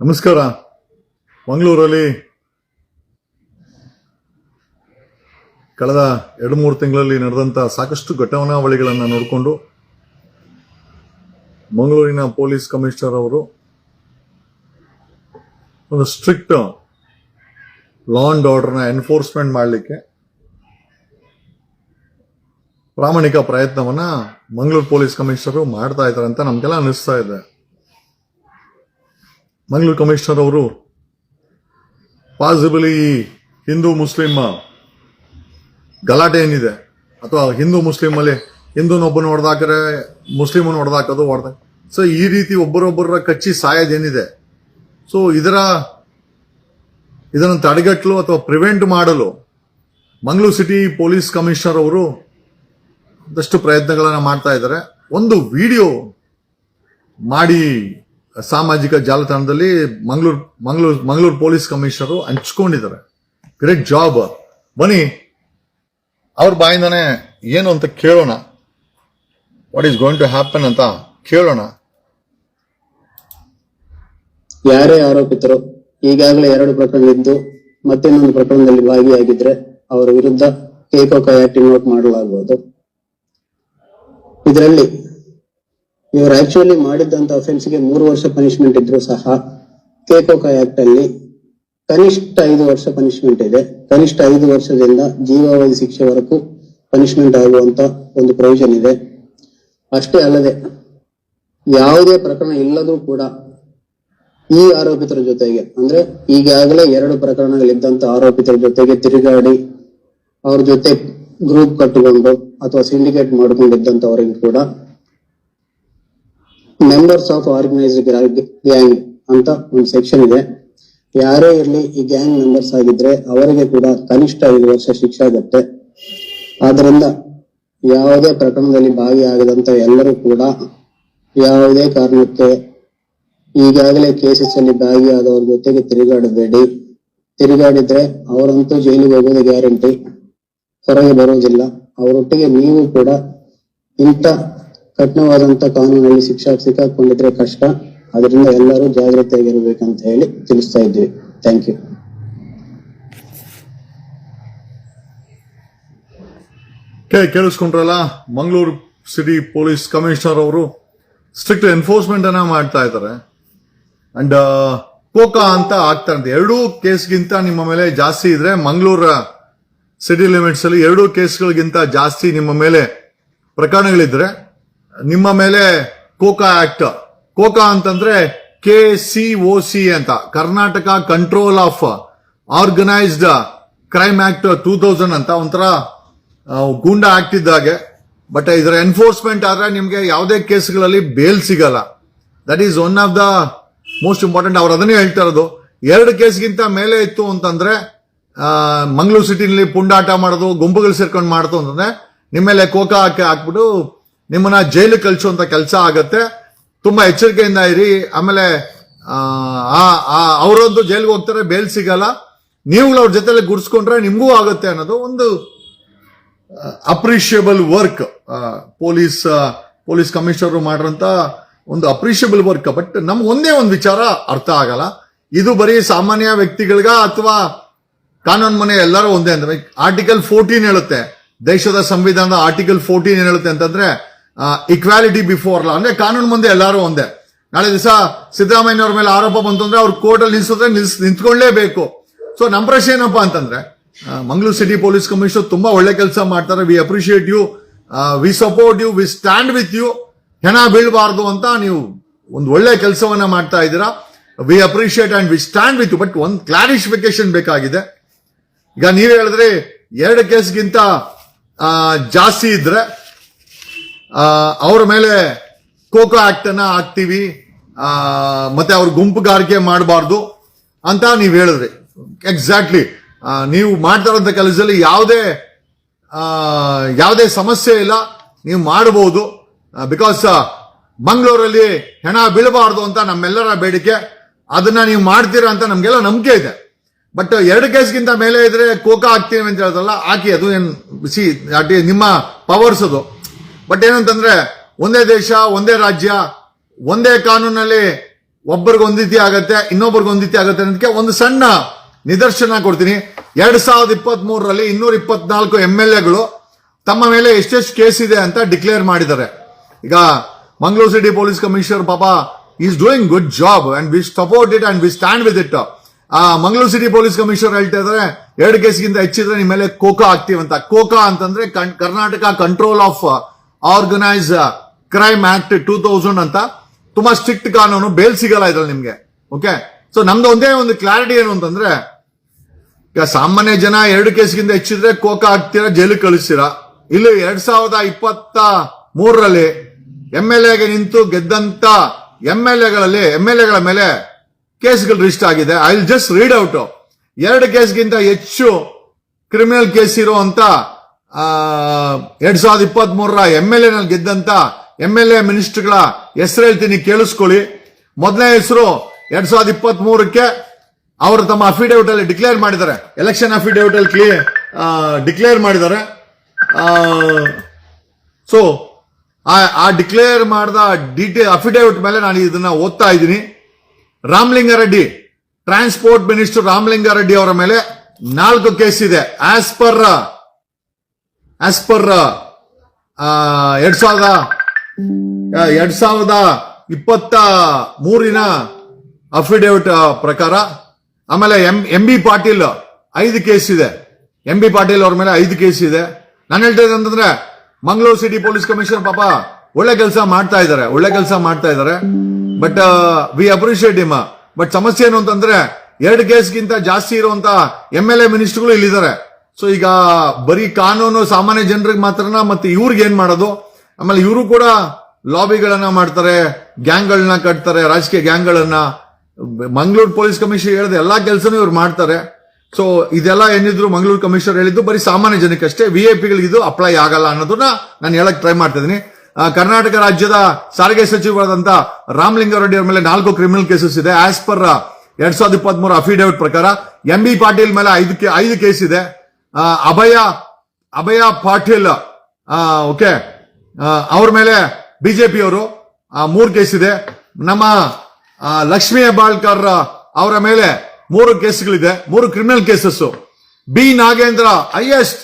ನಮಸ್ಕಾರ. ಮಂಗಳೂರಲ್ಲಿ ಕಳೆದ ಎರಡು ಮೂರು ತಿಂಗಳಲ್ಲಿ ನಡೆದಂತಹ ಸಾಕಷ್ಟು ಘಟನಾವಳಿಗಳನ್ನು ನೋಡಿಕೊಂಡು ಮಂಗಳೂರಿನ ಪೊಲೀಸ್ ಕಮಿಷನರ್ ಅವರು ಒಂದು ಸ್ಟ್ರಿಕ್ಟ್ ಲಾ ಅಂಡ್ ಆರ್ಡರ್ನ ಎನ್ಫೋರ್ಸ್ಮೆಂಟ್ ಮಾಡಲಿಕ್ಕೆ ಪ್ರಾಮಾಣಿಕ ಪ್ರಯತ್ನವನ್ನ ಮಂಗಳೂರು ಪೊಲೀಸ್ ಕಮಿಷನರು ಮಾಡ್ತಾ ಇದ್ದಾರೆ ಅಂತ ನಮಗೆಲ್ಲ ಅನಿಸ್ತಾ ಇದೆ. ಮಂಗಳೂರು ಕಮಿಷನರ್ ಅವರು ಪಾಸಿಬಲಿ ಹಿಂದೂ ಮುಸ್ಲಿಮ್ ಗಲಾಟೆ ಏನಿದೆ ಅಥವಾ ಹಿಂದೂ ಮುಸ್ಲಿಮಲ್ಲಿ ಹಿಂದೂನೊಬ್ಬನ ಹೊಡೆದಾಕರೆ ಮುಸ್ಲಿಮನ್ನು ಹೊಡೆದಾಕೋದು ಹೊಡೆದ. ಸೊ ಈ ರೀತಿ ಒಬ್ಬರೊಬ್ಬರ ಕಚ್ಚಿ ಸಾಯೋದೇನಿದೆ ಸೊ ಇದರ ಇದನ್ನು ತಡೆಗಟ್ಟಲು ಅಥವಾ ಪ್ರಿವೆಂಟ್ ಮಾಡಲು ಮಂಗಳೂರು ಸಿಟಿ ಪೊಲೀಸ್ ಕಮಿಷನರ್ ಅವರು ಒಂದಷ್ಟು ಪ್ರಯತ್ನಗಳನ್ನು ಮಾಡ್ತಾ ಇದ್ದಾರೆ. ಒಂದು ವಿಡಿಯೋ ಮಾಡಿ ಸಾಮಾಜಿಕ ಜಾಲತಾಣದಲ್ಲಿ ಮಂಗಳೂರು ಮಂಗಳೂರು ಮಂಗಳೂರು ಪೊಲೀಸ್ ಕಮಿಷನರು ಹಂಚ್ಕೊಂಡಿದ್ದಾರೆ. ಗ್ರೇಟ್ ಜಾಬ್ ಬನ್ನಿ, ಅವ್ರ ಬಾಯಿಂದಾನೆ ಏನು ಅಂತ ಕೇಳೋಣ. What is going to happen ಅಂತ ಕೇಳೋಣ. ಯಾರೇ ಆರೋಪಿತರು ಈಗಾಗಲೇ ಎರಡು ಪ್ರಕರಣಗಳಿದ್ದು ಮತ್ತಿನ್ನೊಂದು ಪ್ರಕರಣದಲ್ಲಿ ಭಾಗಿಯಾಗಿದ್ರೆ ಅವರ ವಿರುದ್ಧ ಏಕೋಕ ಆಕ್ಟ್ ಔಟ್ ಮಾಡಲಾಗುವುದು. ಇದರಲ್ಲಿ ಇವರು ಆಕ್ಚುಲಿ ಮಾಡಿದ್ದಂತ ಅಫೆನ್ಸ್ಗೆ ಮೂರು ವರ್ಷ ಪನಿಷ್ಮೆಂಟ್ ಇದ್ರು ಸಹ ಕೇಕೋಕ ಆಕ್ಟ್ ಅಲ್ಲಿ ಕನಿಷ್ಠ ಐದು ವರ್ಷ ಪನಿಷ್ಮೆಂಟ್ ಇದೆ. ಕನಿಷ್ಠ ಐದು ವರ್ಷದಿಂದ ಜೀವಾವಧಿ ಶಿಕ್ಷೆವರೆಗೂ ಪನಿಷ್ಮೆಂಟ್ ಆಗುವಂತ ಒಂದು ಪ್ರೊವಿಷನ್ ಇದೆ. ಅಷ್ಟೇ ಅಲ್ಲದೆ ಯಾವುದೇ ಪ್ರಕರಣ ಇಲ್ಲದೂ ಕೂಡ ಈ ಆರೋಪಿತರ ಜೊತೆಗೆ, ಅಂದ್ರೆ ಈಗಾಗಲೇ ಎರಡು ಪ್ರಕರಣಗಳಿದ್ದಂತ ಆರೋಪಿತರ ಜೊತೆಗೆ ತಿರುಗಾಡಿ ಅವ್ರ ಜೊತೆ ಗ್ರೂಪ್ ಕಟ್ಟಿಕೊಂಡು ಅಥವಾ ಸಿಂಡಿಕೇಟ್ ಮಾಡ್ಕೊಂಡಿದ್ದಂತವರಿಗೂ ಕೂಡ ಮೆಂಬರ್ಸ್ ಆಫ್ ಆರ್ಗನೈಸ್ಡ್ ಗ್ಯಾಂಗ್ ಅಂತ ಒಂದು ಸೆಕ್ಷನ್ ಇದೆ. ಯಾರೇ ಇರಲಿ ಈ ಗ್ಯಾಂಗ್ ಮೆಂಬರ್ಸ್ ಆಗಿದ್ರೆ ಅವರಿಗೆ ಕೂಡ ಕನಿಷ್ಠ ಐದು ವರ್ಷ ಶಿಕ್ಷೆ ಆಗುತ್ತೆ. ಆದ್ರಿಂದ ಯಾವುದೇ ಪ್ರಕರಣದಲ್ಲಿ ಭಾಗಿಯಾಗದಂತ ಎಲ್ಲರೂ ಕೂಡ ಯಾವುದೇ ಕಾರಣಕ್ಕೆ ಈಗಾಗಲೇ ಕೇಸಸ್ ಅಲ್ಲಿ ಭಾಗಿಯಾದವ್ರ ಜೊತೆಗೆ ತಿರುಗಾಡಬೇಡಿ. ತಿರುಗಾಡಿದ್ರೆ ಅವರಂತೂ ಜೈಲಿಗೆ ಹೋಗೋದು ಗ್ಯಾರಂಟಿ ಹೊರಗೆ ಬರೋದಿಲ್ಲ. ಅವರೊಟ್ಟಿಗೆ ನೀವು ಕೂಡ ಇಂಥ ಕಠಿಣವಾದಂತ ಕಾನೂನಲ್ಲಿ ಶಿಕ್ಷಾ ಸಿಕ್ಕಾಕೊಂಡಿದ್ರೆ ಕಷ್ಟ. ಅದರಿಂದ ಎಲ್ಲರೂ ಜಾಗ್ರತೆಯಾಗಿರ್ಬೇಕಂತ ಹೇಳಿ ತಿಳಿಸ್ತಾ ಇದ್ವಿ. ಥ್ಯಾಂಕ್ ಯು ಕೇಳಿಸ್ಕೊಂಡ್ರಲ್ಲ, ಮಂಗಳೂರು ಸಿಟಿ ಪೊಲೀಸ್ ಕಮಿಷನರ್ ಅವರು ಸ್ಟ್ರಿಕ್ಟ್ ಎನ್ಫೋರ್ಸ್ಮೆಂಟ್ ಅನ್ನ ಮಾಡ್ತಾ ಇದ್ದಾರೆ. ಅಂಡ್ ಕೋಕಾ ಅಂತ ಆಗ್ತಾ ಇದೆ ಎರಡೂ ಕೇಸ್ಗಿಂತ ನಿಮ್ಮ ಮೇಲೆ ಜಾಸ್ತಿ ಇದ್ರೆ ಮಂಗಳೂರು ಸಿಟಿ ಲಿಮಿಟ್ಸ್ ಅಲ್ಲಿ ಎರಡೂ ಕೇಸ್ಗಳಿಗಿಂತ ಜಾಸ್ತಿ ನಿಮ್ಮ ಮೇಲೆ ಪ್ರಕರಣಗಳಿದ್ರೆ ನಿಮ್ಮ ಮೇಲೆ ಕೋಕಾ ಆಕ್ಟ್. ಕೋಕಾ ಅಂತಂದ್ರೆ ಕೆ ಸಿ ಒ ಸಿ ಅಂತ. Karnataka control of organised crime act two thousand ಅಂತ ಒಂಥರ ಗೂಂಡ ಆಕ್ಟ್ ಇದ್ದಾಗೆ ಬಟ್ ಇದರ ಎನ್ಫೋರ್ಸ್ಮೆಂಟ್ ಆದ್ರೆ ನಿಮಗೆ ಯಾವುದೇ ಕೇಸ್ಗಳಲ್ಲಿ ಬೇಲ್ ಸಿಗಲ್ಲ. That is one of the most important ಅವ್ರು ಅದನ್ನೇ ಹೇಳ್ತಾ ಇರೋದು. ಎರಡು ಕೇಸ್ಗಿಂತ ಮೇಲೆ ಇತ್ತು ಅಂತಂದ್ರೆ ಮಂಗಳೂರು ಸಿಟಿನಲ್ಲಿ ಪುಂಡಾಟ ಮಾಡೋದು, ಗುಂಪುಗಳು ಸೇರ್ಕೊಂಡು ಮಾಡೋದು ಅಂತಂದ್ರೆ, ನಿಮ್ಮ ಮೇಲೆ ಕೋಕಾ ಹಾಕಿ ಹಾಕ್ಬಿಟ್ಟು ನಿಮ್ಮನ್ನ ಜೈಲು ಕಳಿಸುವಂತ ಕೆಲಸ ಆಗತ್ತೆ. ತುಂಬಾ ಎಚ್ಚರಿಕೆಯಿಂದ ಇರಿ. ಆಮೇಲೆ ಅವರಂತೂ ಜೈಲಿಗೆ ಹೋಗ್ತಾರೆ, ಬೇಲ್ ಸಿಗಲ್ಲ. ನೀವು ಅವ್ರ ಜೊತೆಲಿ ಗುಡ್ಸ್ಕೊಂಡ್ರೆ ನಿಮಗೂ ಆಗುತ್ತೆ ಅನ್ನೋದು ಒಂದು appreciable work police police commissioner ಮಾಡಿರೋಂಥ ಒಂದು ಅಪ್ರಿಷಿಯಬಲ್ ವರ್ಕ್ ಬಟ್ ನಮ್ಗೆ ಒಂದೇ ಒಂದು ವಿಚಾರ ಅರ್ಥ ಆಗಲ್ಲ. ಇದು ಬರೀ ಸಾಮಾನ್ಯ ವ್ಯಕ್ತಿಗಳಿಗ ಅಥವಾ ಕಾನೂನು ಮನೆ ಎಲ್ಲರೂ ಒಂದೇ ಅಂದ್ರೆ ಆರ್ಟಿಕಲ್ ಫೋರ್ಟೀನ್ ಹೇಳುತ್ತೆ. ದೇಶದ ಸಂವಿಧಾನದ ಆರ್ಟಿಕಲ್ ಫೋರ್ಟೀನ್ ಹೇಳುತ್ತೆ ಅಂತಂದ್ರೆ ಇಕ್ವಾಲಿಟಿ ಬಿಫೋರ್ ಲಾ ಅಂದ್ರೆ ಕಾನೂನು ಮುಂದೆ ಎಲ್ಲರೂ ಒಂದೇ. ನಾಳೆ ದಿವಸ ಸಿದ್ದರಾಮಯ್ಯ ಅವ್ರ ಮೇಲೆ ಆರೋಪ ಬಂತು ಅಂದ್ರೆ ಅವ್ರು ಕೋರ್ಟ್ ಅಲ್ಲಿ ನಿಲ್ಸಿದ್ರೆ ನಿಲ್ಸ್ ನಿಂತ್ಕೊಳ್ಳೇಬೇಕು ಸೊ ನಮ್ಮ ಪ್ರಶ್ನೆ ಏನಪ್ಪಾ ಅಂತಂದ್ರೆ ಮಂಗಳೂರು ಸಿಟಿ ಪೊಲೀಸ್ ಕಮಿಷನರ್ ತುಂಬಾ ಒಳ್ಳೆ ಕೆಲಸ ಮಾಡ್ತಾರೆ. We appreciate you we support you we stand with you ಹೆಣ ಬೀಳಬಾರ್ದು ಅಂತ ನೀವು ಒಂದು ಒಳ್ಳೆ ಕೆಲಸವನ್ನ ಮಾಡ್ತಾ ಇದ್ದೀರಾ. We appreciate and we stand with you but ಒಂದು ಕ್ಲಾರಿಫಿಕೇಶನ್ ಬೇಕಾಗಿದೆ. ಈಗ ನೀವು ಹೇಳಿದ್ರೆ ಎರಡು ಕೇಸ್ಗಿಂತ ಜಾಸ್ತಿ ಇದ್ರೆ ಅವ್ರ ಮೇಲೆ ಕೋಕೋ ಆಕ್ಟ್ ಅನ್ನ ಹಾಕ್ತಿವಿ. ಮತ್ತೆ ಅವ್ರ ಗುಂಪುಗಾರಿಕೆ ಮಾಡಬಾರ್ದು ಅಂತ ನೀವು ಹೇಳಿದ್ರಿ. ಎಕ್ಸಾಕ್ಟ್ಲಿ ನೀವು ಮಾಡ್ತಾ ಇರೋಂಥ ಕೆಲಸದಲ್ಲಿ ಯಾವುದೇ ಯಾವುದೇ ಸಮಸ್ಯೆ ಇಲ್ಲ. ನೀವು ಮಾಡಬಹುದು. ಬಿಕಾಸ್ ಮಂಗಳೂರಲ್ಲಿ ಹೆಣ ಬೀಳಬಾರ್ದು ಅಂತ ನಮ್ಮೆಲ್ಲರ ಬೇಡಿಕೆ. ಅದನ್ನ ನೀವು ಮಾಡ್ತೀರಾ ಅಂತ ನಮಗೆಲ್ಲ ನಂಬಿಕೆ ಇದೆ. ಬಟ್ ಎರಡು ಕೇಸ್ಗಿಂತ ಮೇಲೆ ಇದ್ರೆ ಕೋಕಾ ಹಾಕ್ತೀವಿ ಅಂತ ಹೇಳಿದ್ರಲ್ಲ ಹಾಕಿ ಅದು ಏನು ಸಿ ನಿಮ್ಮ ಪವರ್ಸ್ ಅದು. ಬಟ್ ಏನಂತಂದ್ರೆ, ಒಂದೇ ದೇಶ, ಒಂದೇ ರಾಜ್ಯ, ಒಂದೇ ಕಾನೂನಲ್ಲಿ ಒಬ್ಬರಿಗೆ ಒಂದಿತಿ ಆಗತ್ತೆ, ಇನ್ನೊಬ್ಬರಿಗೆ ಒಂದಿತಿ ಆಗತ್ತೆ ಅನ್ನೋದಕ್ಕೆ ಒಂದು ಸಣ್ಣ ನಿದರ್ಶನ ಕೊಡ್ತೀನಿ. ಎರಡ್ ಸಾವಿರದ ಇಪ್ಪತ್ತ್ ಮೂರರಲ್ಲಿ ಇನ್ನೂರ ಇಪ್ಪತ್ನಾಲ್ಕು ಎಂ ಎಲ್ ಎಗಳು ತಮ್ಮ ಮೇಲೆ ಎಷ್ಟೆಷ್ಟು ಕೇಸ್ ಇದೆ ಅಂತ ಡಿಕ್ಲೇರ್ ಮಾಡಿದ್ದಾರೆ. ಈಗ ಮಂಗಳೂರು ಸಿಟಿ ಪೊಲೀಸ್ ಕಮಿಷನರ್ ಪಾಪ is doing good job and we support it and we stand with it ಆ, ಮಂಗಳೂರು ಸಿಟಿ ಪೊಲೀಸ್ ಕಮಿಷನರ್ ಹೇಳ್ತಾ ಇದ್ದಾರೆ, ಎರಡು ಕೇಸ್ಗಿಂತ ಹೆಚ್ಚಿದ್ರೆ ನಿಮ್ಮ ಮೇಲೆ ಕೋಕಾ ಆಗ್ತೀವಂತ ಕೋಕಾ ಅಂತಂದ್ರೆ Karnataka control of organise crime act two thousand ಅಂತ ತುಂಬಾ ಸ್ಟ್ರಿಕ್ಟ್ ಕಾನೂನು ಬೇಲ್ ಸಿಗಲ್ಲ ಇದ್ರಲ್ಲಿ ನಿಮ್ಗೆ. ಓಕೆ ಸೊ ನಮ್ದು ಒಂದೇ ಒಂದು ಕ್ಲಾರಿಟಿ ಏನು ಅಂತಂದ್ರೆ, ಈಗ ಸಾಮಾನ್ಯ ಜನ ಎರಡು ಕೇಸ್ಗಿಂತ ಹೆಚ್ಚಿದ್ರೆ ಕೋಕ ಹಾಕ್ತೀರಾ, ಜೈಲಿಗೆ ಕಳಿಸ್ತೀರಾ? ಇಲ್ಲಿ ಎರಡ್ ಸಾವಿರದ ಇಪ್ಪತ್ತ ಮೂರರಲ್ಲಿ ಎಂ ಎಲ್ ಎಗೆ ನಿಂತು ಗೆದ್ದಂತ ಎಂ ಎಲ್ ಎಗಳಲ್ಲಿ ಎಂ ಎಲ್ ಎಗಳ ಮೇಲೆ ಕೇಸ್ಗಳು ರಿಜಿಸ್ಟರ್ ಆಗಿದೆ. I will just read out ಎರಡು ಕೇಸ್ಗಿಂತ ಹೆಚ್ಚು ಕ್ರಿಮಿನಲ್ ಕೇಸ್ ಇರುವಂತ ಎರಡ್ ಸಾವಿರದ ಇಪ್ಪತ್ತ್ ಮೂರರ ಎಂ ಎಲ್ ಎನಲ್ಲಿ ಗೆದ್ದಂತ ಎಂ ಎಲ್ ಎ ಮಿನಿಸ್ಟರ್ಗಳ ಹೆಸರು ಹೇಳ್ತೀನಿ, ಕೇಳಿಸ್ಕೊಳ್ಳಿ. ಮೊದಲನೇ ಹೆಸರು ಎರಡ್ ಸಾವಿರದ ಇಪ್ಪತ್ತ್ ಮೂರಕ್ಕೆ ಅವರು ತಮ್ಮ ಅಫಿಡೇವಿಟ್ ಅಲ್ಲಿ ಡಿಕ್ಲೇರ್ ಮಾಡಿದ್ದಾರೆ. ಎಲೆಕ್ಷನ್ ಅಫಿಡೇವಿಟ್ ಅಲ್ಲಿ ಕ್ಲಿಯರ್ ಡಿಕ್ಲೇರ್ ಮಾಡಿದ್ದಾರೆ. ಸೊ ಆ ಡಿಕ್ಲೇರ್ ಮಾಡಿದ ಡಿಟೇಲ್ ಅಫಿಡೇವಿಟ್ ಮೇಲೆ ನಾನು ಇದನ್ನ ಓದ್ತಾ ಇದ್ದೀನಿ. ರಾಮಲಿಂಗಾರೆಡ್ಡಿ ಟ್ರಾನ್ಸ್ಪೋರ್ಟ್ ಮಿನಿಸ್ಟರ್ ರಾಮಲಿಂಗಾರೆಡ್ಡಿ ಅವರ ಮೇಲೆ ನಾಲ್ಕು ಕೇಸ್ ಇದೆ. ಆಸ್ ಪರ್ ಆಸ್ ಪರ್ ಎರಡ್ ಸಾವಿರದ ಎರಡ್ ಸಾವಿರದ ಇಪ್ಪತ್ತ ಮೂರಿನ ಅಫಿಡೇವಿಟ್ ಪ್ರಕಾರ, ಆಮೇಲೆ ಎಂ ಎಂ ಬಿ ಪಾಟೀಲ್ ಐದು ಕೇಸ್ ಇದೆ. ಎಂ ಬಿ ಪಾಟೀಲ್ ಅವ್ರ ಮೇಲೆ ಐದು ಕೇಸ್ ಇದೆ. ನಾನು ಹೇಳ್ತಾ ಅಂತಂದ್ರೆ ಮಂಗಳೂರು ಸಿಟಿ ಪೊಲೀಸ್ ಕಮಿಷನರ್ ಪಾಪ ಒಳ್ಳೆ ಕೆಲಸ ಮಾಡ್ತಾ ಇದ್ದಾರೆ, ಒಳ್ಳೆ ಕೆಲಸ ಮಾಡ್ತಾ ಇದ್ದಾರೆ. But we appreciate him but ಸಮಸ್ಯೆ ಏನು ಅಂತಂದ್ರೆ, ಎರಡು ಕೇಸ್ಗಿಂತ ಜಾಸ್ತಿ ಇರುವಂತ ಎಂ ಎಲ್ ಎ ಮಿನಿಸ್ಟರ್ಗಳು ಇಲ್ಲಿದ್ದಾರೆ. ಸೊ ಈಗ ಬರೀ ಕಾನೂನು ಸಾಮಾನ್ಯ ಜನರಿಗೆ ಮಾತ್ರನ, ಮತ್ತೆ ಇವ್ರಿಗೆ ಏನ್ ಮಾಡೋದು? ಆಮೇಲೆ ಇವರು ಕೂಡ ಲಾಬಿಗಳನ್ನ ಮಾಡ್ತಾರೆ, ಗ್ಯಾಂಗ್ಗಳನ್ನ ಕಟ್ತಾರೆ, ರಾಜಕೀಯ ಗ್ಯಾಂಗ್ಗಳನ್ನ. ಮಂಗಳೂರು ಪೊಲೀಸ್ ಕಮಿಷನರ್ ಹೇಳಿದ ಎಲ್ಲಾ ಕೆಲಸನೂ ಇವ್ರು ಮಾಡ್ತಾರೆ. ಸೊ ಇದೆಲ್ಲ ಏನಿದ್ರು ಮಂಗಳೂರು ಕಮಿಷನರ್ ಹೇಳಿದ್ದು ಬರೀ ಸಾಮಾನ್ಯ ಜನಕ್ಕಷ್ಟೇ ವಿ ಐ ಪಿಗಳಿಗೆ ಇದು ಅಪ್ಲೈ ಆಗಲ್ಲ ಅನ್ನೋದನ್ನ ನಾನು ಹೇಳಕ್ ಟ್ರೈ ಮಾಡ್ತಾ ಇದ್ದೀನಿ. ಕರ್ನಾಟಕ ರಾಜ್ಯದ ಸಾರಿಗೆ ಸಚಿವರಾದಂತ ರಾಮಲಿಂಗಾರೆಡ್ಡಿ ಅವರ ಮೇಲೆ ನಾಲ್ಕು ಕ್ರಿಮಿನಲ್ ಕೇಸಸ್ ಇದೆ. ಆಸ್ ಪರ್ ಎರಡ್ ಸಾವಿರದ ಇಪ್ಪತ್ತ್ ಮೂರು ಅಫಿಡೇವಿಟ್ ಪ್ರಕಾರ ಎಂ ಬಿ ಪಾಟೀಲ್ ಮೇಲೆ ಐದು ಐದು ಕೇಸ್ ಇದೆ. ಅಭಯ ಅಭಯ ಪಾಟೀಲ್ ಓಕೆ ಅವ್ರ ಮೇಲೆ ಬಿಜೆಪಿ ಅವರು ಮೂರು ಕೇಸ್ ಇದೆ. ನಮ್ಮ ಲಕ್ಷ್ಮೀ ಬಾಳ್ಕರ್ ಅವರ ಮೇಲೆ ಮೂರು ಕೇಸ್ಗಳಿದೆ. ಮೂರು criminal cases B Nagendra highest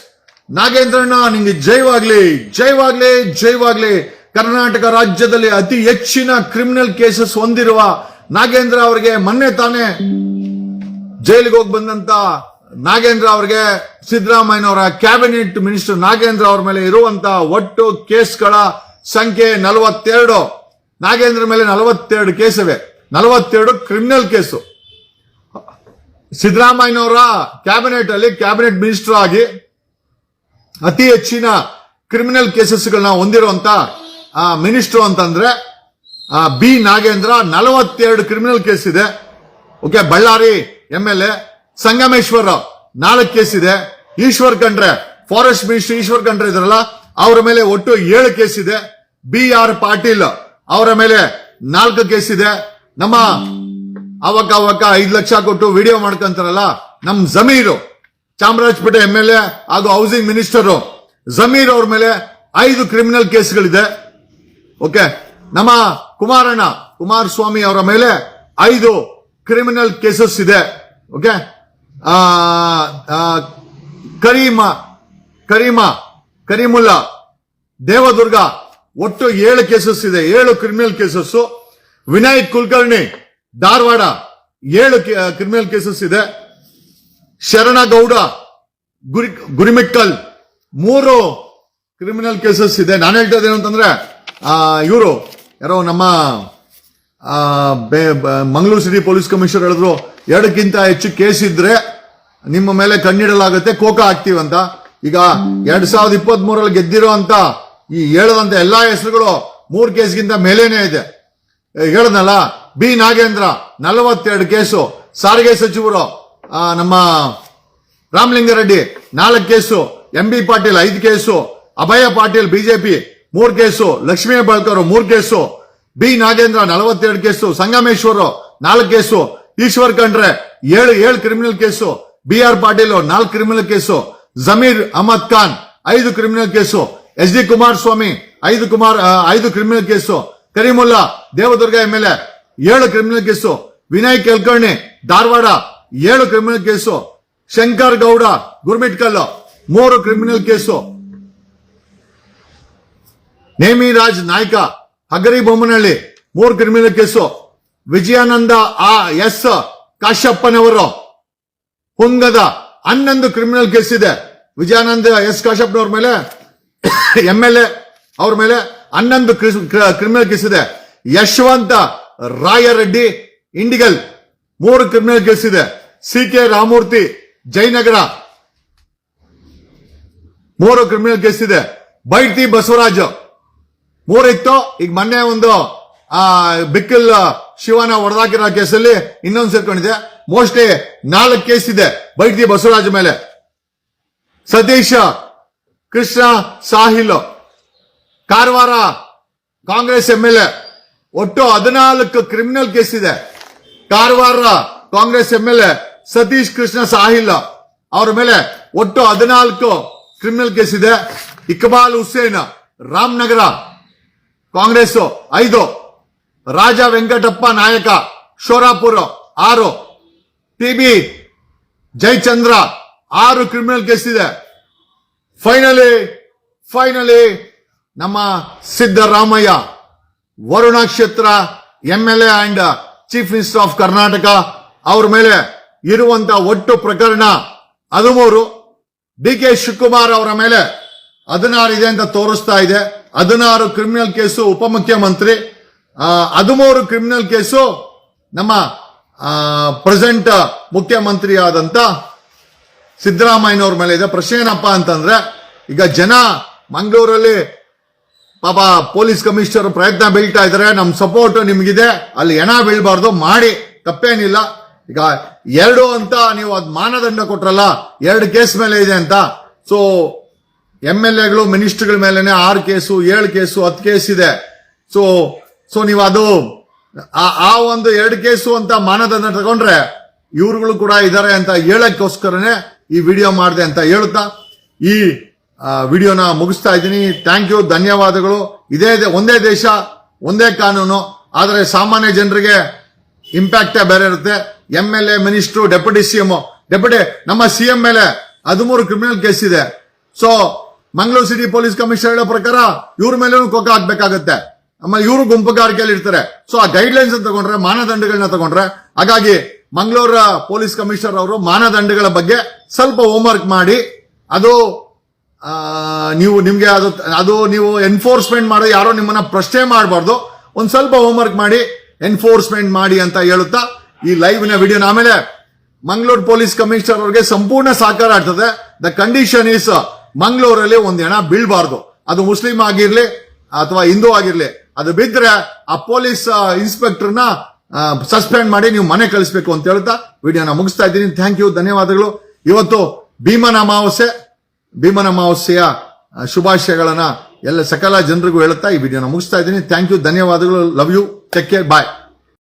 ನಾಗೇಂದ್ರಣ್ಣ ನಿಂಗೆ ಜೈವಾಗ್ಲಿ ಜೈವಾಗ್ಲಿ ಜೈವಾಗ್ಲಿ ಕರ್ನಾಟಕ ರಾಜ್ಯದಲ್ಲಿ ಅತಿ ಹೆಚ್ಚಿನ ಕ್ರಿಮಿನಲ್ ಕೇಸಸ್ ಹೊಂದಿರುವ ನಾಗೇಂದ್ರ ಅವರಿಗೆ ಮೊನ್ನೆ ತಾನೇ ಜೈಲಿಗೆ ಹೋಗಿ ಬಂದಂತ ನಾಗೇಂದ್ರ ಅವರಿಗೆ ಸಿದ್ದರಾಮಯ್ಯನವರ ಕ್ಯಾಬಿನೆಟ್ ಮಿನಿಸ್ಟರ್ ನಾಗೇಂದ್ರ ಅವರ ಮೇಲೆ ಇರುವಂತಹ ಒಟ್ಟು ಕೇಸ್ಗಳ ಸಂಖ್ಯೆ ನಲವತ್ತೆರಡು. ನಾಗೇಂದ್ರ ಮೇಲೆ ನಲವತ್ತೆರಡು ಕೇಸ್ ಇವೆ ನಲವತ್ತೆರಡು ಕ್ರಿಮಿನಲ್ ಕೇಸು. ಸಿದ್ದರಾಮಯ್ಯನವರ ಕ್ಯಾಬಿನೆಟ್ ಅಲ್ಲಿ ಕ್ಯಾಬಿನೆಟ್ ಮಿನಿಸ್ಟರ್ ಆಗಿ ಅತಿ ಹೆಚ್ಚಿನ ಕ್ರಿಮಿನಲ್ ಕೇಸಸ್ಗಳನ್ನ ಹೊಂದಿರುವಂತ ಮಿನಿಸ್ಟರ್ ಅಂತಂದ್ರೆ ಬಿ ನಾಗೇಂದ್ರ ನಲವತ್ತೆರಡು ಕ್ರಿಮಿನಲ್ ಕೇಸ್ ಇದೆ okay, Ballari M L A Sangameshwar ನಾಲ್ಕು ಕೇಸ್ ಇದೆ. ಈಶ್ವರ್ ಖಂಡ್ರೆ ಫಾರೆಸ್ಟ್ ಮಿನಿಸ್ಟರ್ ಈಶ್ವರ್ ಖಂಡ್ರೆ ಇದ್ರಲ್ಲ, ಅವರ ಮೇಲೆ ಒಟ್ಟು ಏಳು ಕೇಸ್ ಇದೆ. ಬಿ ಆರ್ ಪಾಟೀಲ್ ಅವರ ಮೇಲೆ ನಾಲ್ಕು ಕೇಸ್ ಇದೆ. ನಮ್ಮ ಅವಕ್ಕ ಅವಕ್ಕ ಐದು ಲಕ್ಷ ಕೊಟ್ಟು ವಿಡಿಯೋ ಮಾಡ್ಕೊಂತಾರಲ್ಲ, ನಮ್ Zameer, Chamarajapete M L A ಹಾಗೂ ಹೌಸಿಂಗ್ ಮಿನಿಸ್ಟರು ಜಮೀರ್ ಅವ್ರ ಮೇಲೆ ಐದು ಕ್ರಿಮಿನಲ್ ಕೇಸ್ಗಳಿದೆ. ಓಕೆ ನಮ್ಮ ಕುಮಾರಣ್ಣ, ಕುಮಾರಸ್ವಾಮಿ ಅವರ ಮೇಲೆ ಐದು ಕ್ರಿಮಿನಲ್ ಕೇಸಸ್ ಇದೆ. ಓಕೆ ಕರೀಮ ಕರೀಮ, ಕರೀಮುಲ್ಲಾ, ದೇವದುರ್ಗ, ಒಟ್ಟು ಏಳು ಕೇಸಸ್ ಇದೆ. ಏಳು ಕ್ರಿಮಿನಲ್ ಕೇಸಸ್ ವಿನಾಯಕ್ ಕುಲಕರ್ಣಿ, ಧಾರವಾಡ, ಏಳು ಕ್ರಿಮಿನಲ್ ಕೇಸಸ್ ಇದೆ. ಶರಣಗೌಡ, ಗುರಿ, ಗುರಿಮಿಕ್ಕಲ್, ಮೂರು ಕ್ರಿಮಿನಲ್ ಕೇಸಸ್ ಇದೆ. ನಾನು ಹೇಳ್ತಾ ಇದ್ದೇನೆ ಅಂತಂದ್ರೆ ಇವರು, ಯಾರೋ ನಮ್ಮ ಮಂಗಳೂರು ಸಿಟಿ ಪೊಲೀಸ್ ಕಮಿಷನರ್ ಹೇಳಿದ್ರು, ಎರಡಕ್ಕಿಂತ ಹೆಚ್ಚು ಕೇಸ್ ಇದ್ರೆ ನಿಮ್ಮ ಮೇಲೆ ಕಣ್ಣಿಡಲಾಗುತ್ತೆ ಕೋಕ ಹಾಕ್ತೀವಂತ. ಈಗ ಎರಡ್ ಸಾವಿರದ ಇಪ್ಪತ್ತ್ ಮೂರಲ್ಲಿ ಗೆದ್ದಿರೋ ಅಂತ ಈ ಹೇಳದಂತ ಎಲ್ಲಾ ಹೆಸರುಗಳು ಮೂರ್ ಕೇಸ್ಗಿಂತ ಮೇಲೇನೆ ಇದೆ. ಹೇಳದ್ನಲ್ಲ? ಬಿ. ನಾಗೇಂದ್ರ, ನಲವತ್ತೆರಡು ಕೇಸು. ಸಾರಿಗೆ ಸಚಿವರು ನಮ್ಮ ರಾಮಲಿಂಗಾರೆಡ್ಡಿ, ನಾಲ್ಕು ಕೇಸು. ಎಂ ಬಿ ಪಾಟೀಲ್ ಐದು ಕೇಸು. ಅಭಯ ಪಾಟೀಲ್, ಬಿಜೆಪಿ ಮೂರು ಕೇಸು. ಲಕ್ಷ್ಮೀ ಬಾಳ್ಕರ್ ಮೂರ್ ಕೇಸು. ಬಿ. ನಾಗೇಂದ್ರ ನಲವತ್ತೆರಡು ಕೇಸು, ಸಂಗಮೇಶ್ವರ್ ನಾಲ್ಕು ಕೇಸು, ಈಶ್ವರ್ ಖಂಡ್ರೆ ಏಳು ಏಳು criminal case B R Patil ನಾಲ್ಕು ಕ್ರಿಮಿನಲ್ ಕೇಸು, ಜಮೀರ್ ಅಹಮದ್ ಖಾನ್ ಐದು criminal case S D Kumaraswamy ಐದು ಕುಮಾರ್ ಐದು criminal case, Kareemulla Devadurga M L A ಏಳು ಕ್ರಿಮಿನಲ್ ಕೇಸು, ವಿನಯ್ ಕೆಲ್ಕರ್ಣಿ ಧಾರವಾಡ ಏಳು ಕ್ರಿಮಿನಲ್ ಕೇಸು, ಶಂಕರ್ ಗೌಡ ಗುರ್ಮಿಟ್ಕಲ್ ಮೂರು ಕ್ರಿಮಿನಲ್ ಕೇಸು. ನೇಮಿರಾಜ್ ನಾಯ್ಕ ಹಗರಿ ಬೊಮ್ಮನಹಳ್ಳಿ, ಮೂರು ಕ್ರಿಮಿನಲ್ ಕೇಸು. ವಿಜಯಾನಂದ ಆ ಎಸ್ ಕಾಶ್ಯಪ್ಪನವರು. ಹುಂಗದ ಹನ್ನೊಂದು ಕ್ರಿಮಿನಲ್ ಕೇಸ್ ಇದೆ ವಿಜಯಾನಂದ ಎಸ್ ಕಾಶ್ಯಪ್ಪನವ್ರ ಮೇಲೆ, ಎಂ ಎಲ್ ಎ ಅವ್ರ ಮೇಲೆ ಹನ್ನೊಂದು ಕ್ರಿಮಿನಲ್ ಕೇಸ್ ಇದೆ ಯಶವಂತ ರಾಯರೆಡ್ಡಿ, ಇಂಡಿಗಲ್, ಮೂರು ಕ್ರಿಮಿನಲ್ ಕೇಸ್ ಇದೆ ಸಿ ಕೆ ರಾಮೂರ್ತಿ, ಜಯನಗರ, ಮೂರು ಕ್ರಿಮಿನಲ್ ಕೇಸ್ ಇದೆ ಬೈಟಿ ಬಸವರಾಜ್. ಮೂರಿತ್ತು. ಈಗ ಮೊನ್ನೆ ಒಂದು, ಆ, ಬಿಕ್ಕಲ್ ಶಿವನ ಹೊಡೆದಾಕಿರೋ ಕೇಸಲ್ಲಿ ಇನ್ನೊಂದು ಸೇರ್ಕೊಂಡಿದೆ. ಮೋಸ್ಟ್ಲಿ ನಾಲ್ಕು ಕೇಸ್ ಇದೆ ಬೈಟಿ ಬಸವರಾಜ್ ಮೇಲೆ. Satish, Krishna, Sail, Karwar, Congress M L A. ಒಟ್ಟು ಹದಿನಾಲ್ಕು ಕ್ರಿಮಿನಲ್ ಕೇಸ್ ಇದೆ. Karwar, Congress M L A, Satish, Krishna, Sail ಅವರ ಮೇಲೆ ಒಟ್ಟು ಹದಿನಾಲ್ಕು ಕ್ರಿಮಿನಲ್ ಕೇಸ್ ಇದೆ. ಇಕ್ಬಾಲ್ ಹುಸೇನ್, ರಾಮನಗರ. ಕಾಂಗ್ರೆಸ್ ಐದು, ರಾಜ ವೆಂಕಟಪ್ಪ ನಾಯಕ ಶೋರಾಪುರ ಆರು, ಟಿಬಿ ಜಯಚಂದ್ರ ಆರು ಕ್ರಿಮಿನಲ್ ಕೇಸ್ ಇದೆ. ಫೈನಲಿ ಫೈನಲಿ ನಮ್ಮ ಸಿದ್ದರಾಮಯ್ಯ, ವರುಣ ಕ್ಷೇತ್ರ M L A and chief minister of Karnataka ಅವ್ರ ಮೇಲೆ ಇರುವಂತ ಒಟ್ಟು ಪ್ರಕರಣ ಹದಿಮೂರು. ಡಿ ಕೆ ಶಿವಕುಮಾರ್ ಅವರ ಮೇಲೆ ಹದಿನಾರು ಇದೆ ಅಂತ ತೋರಿಸ್ತಾ ಇದೆ. ಹದಿನಾರು ಕ್ರಿಮಿನಲ್ ಕೇಸು ಉಪಮುಖ್ಯಮಂತ್ರಿ ಹದಿಮೂರು ಕ್ರಿಮಿನಲ್ ಕೇಸು ನಮ್ಮ ಪ್ರೆಸೆಂಟ್ ಮುಖ್ಯಮಂತ್ರಿ ಆದಂತ ಸಿದ್ದರಾಮಯ್ಯನವ್ರ ಮೇಲೆ ಇದೆ. ಪ್ರಶ್ನೆ ಏನಪ್ಪ ಅಂತಂದ್ರೆ, ಈಗ ಜನ ಮಂಗಳೂರಲ್ಲಿ ಪಾಪ ಪೊಲೀಸ್ ಕಮಿಷನರ್ ಪ್ರಯತ್ನ ಬೀಳ್ತಾ ಇದ್ದಾರೆ. ನಮ್ಮ ಸಪೋರ್ಟ್ ನಿಮಗಿದೆ. ಅಲ್ಲಿ ಹೆಣ ಬೀಳ್ಬಾರ್ದು. ಮಾಡಿ. ತಪ್ಪೇನಿಲ್ಲ. ಈಗ ಎರಡು ಅಂತ ನೀವು ಅದ್ ಮಾನದಂಡ ಕೊಟ್ರಲ್ಲ, ಎರಡು ಕೇಸ್ ಮೇಲೆ ಇದೆ ಅಂತ. ಸೊ ಎಂ ಎಲ್ ಎಗಳು ಮಿನಿಸ್ಟರ್ಗಳ ಮೇಲೆನೆ ಆರು ಕೇಸು, ಏಳು ಕೇಸು, ಹತ್ತು ಕೇಸ್ ಇದೆ. ಸೊ ಸೊ ನೀವು ಅದು, ಆ- ಒಂದು ಎರಡು ಕೇಸು ಅಂತ ಮಾನದಂಡ ತಗೊಂಡ್ರೆ ಇವ್ರುಗಳು ಕೂಡ ಇದಾರೆ ಅಂತ ಹೇಳಕ್ಕೋಸ್ಕರನೇ ಈ ವಿಡಿಯೋ ಮಾಡಿದೆ ಅಂತ ಹೇಳುತ್ತಾ, ಈ ವಿಡಿಯೋನ ಮುಗಿಸ್ತಾ ಇದ್ದೀನಿ. ಥ್ಯಾಂಕ್ ಯು ಧನ್ಯವಾದಗಳು. ಇದೇ ಒಂದೇ ದೇಶ, ಒಂದೇ ಕಾನೂನು. ಆದರೆ ಸಾಮಾನ್ಯ ಜನರಿಗೆ ಇಂಪ್ಯಾಕ್ಟೇ ಬೇರೆ ಇರುತ್ತೆ. M L A minister deputy CM deputy ನಮ್ಮ ಸಿ ಎಂ ಮೇಲೆ ಹದಿಮೂರು ಕ್ರಿಮಿನಲ್ ಕೇಸ್ ಇದೆ. So Mangaluru city police commissioner ಪ್ರಕಾರ ಇವ್ರ ಮೇಲೂ ಕೊಕ್ಕ ಹಾಕ್ಬೇಕಾಗತ್ತೆ. ಆಮೇಲೆ ಇವರು ಗುಂಪುಗಾರಿಕೆಯಲ್ಲಿ ಇರ್ತಾರೆ. ಸೊ ಆ ಗೈಡ್ ಲೈನ್ಸ್ ತಗೊಂಡ್ರೆ, ಮಾನದಂಡಗಳನ್ನ ತಗೊಂಡ್ರೆ, ಹಾಗಾಗಿ ಮಂಗಳೂರ ಪೊಲೀಸ್ ಕಮಿಷನರ್ ಅವರು ಮಾನದಂಡಗಳ ಬಗ್ಗೆ ಸ್ವಲ್ಪ ಹೋಮ್ವರ್ಕ್ ಮಾಡಿ, ಅದು ನೀವು ನಿಮ್ಗೆ ಅದು ಅದು ನೀವು ಎನ್ಫೋರ್ಸ್ಮೆಂಟ್ ಮಾಡೋ, ಯಾರೋ ನಿಮ್ಮನ್ನ ಪ್ರಶ್ನೆ ಮಾಡಬಾರ್ದು. ಒಂದ್ ಸ್ವಲ್ಪ ಹೋಮ್ವರ್ಕ್ ಮಾಡಿ ಎನ್ಫೋರ್ಸ್ಮೆಂಟ್ ಮಾಡಿ ಅಂತ ಹೇಳುತ್ತಾ, ಈ ಲೈವ್ನ ವಿಡಿಯೋನ ಆಮೇಲೆ ಮಂಗಳೂರು ಪೊಲೀಸ್ ಕಮಿಷನರ್ ಅವರಿಗೆ ಸಂಪೂರ್ಣ ಸಹಕಾರ ಆಗ್ತದೆ. ದ ಕಂಡೀಷನ್ ಈಸ್ ಮಂಗಳೂರಲ್ಲಿ ಒಂದು ಹೆಣ ಬೀಳ್ಬಾರ್ದು. ಅದು ಮುಸ್ಲಿಂ ಆಗಿರ್ಲಿ ಅಥವಾ ಹಿಂದೂ ಆಗಿರ್ಲಿ. ಅದು ಬಿದ್ರೆ ಆ ಪೊಲೀಸ್ ಇನ್ಸ್ಪೆಕ್ಟರ್ನ ಸಸ್ಪೆಂಡ್ ಮಾಡಿ ನೀವು ಮನೆ ಕಳಿಸ್ಬೇಕು ಅಂತ ಹೇಳ್ತಾ ವಿಡಿಯೋನ ಮುಗಿಸ್ತಾ ಇದ್ದೀನಿ. ಥ್ಯಾಂಕ್ ಯು, ಧನ್ಯವಾದಗಳು. ಇವತ್ತು ಭೀಮನ ಅಮಾವಾಸ್ಯೆ. ಭೀಮನ ಅಮಾವಾಸ್ಯೆಯ ಶುಭಾಶಯಗಳನ್ನ ಎಲ್ಲ ಸಕಲ ಜನರಿಗೂ ಹೇಳುತ್ತಾ ಈ ವಿಡಿಯೋನ ಮುಗಿಸ್ತಾ ಇದ್ದೀನಿ. ಥ್ಯಾಂಕ್ ಯು, ಧನ್ಯವಾದಗಳು. Love you take care bye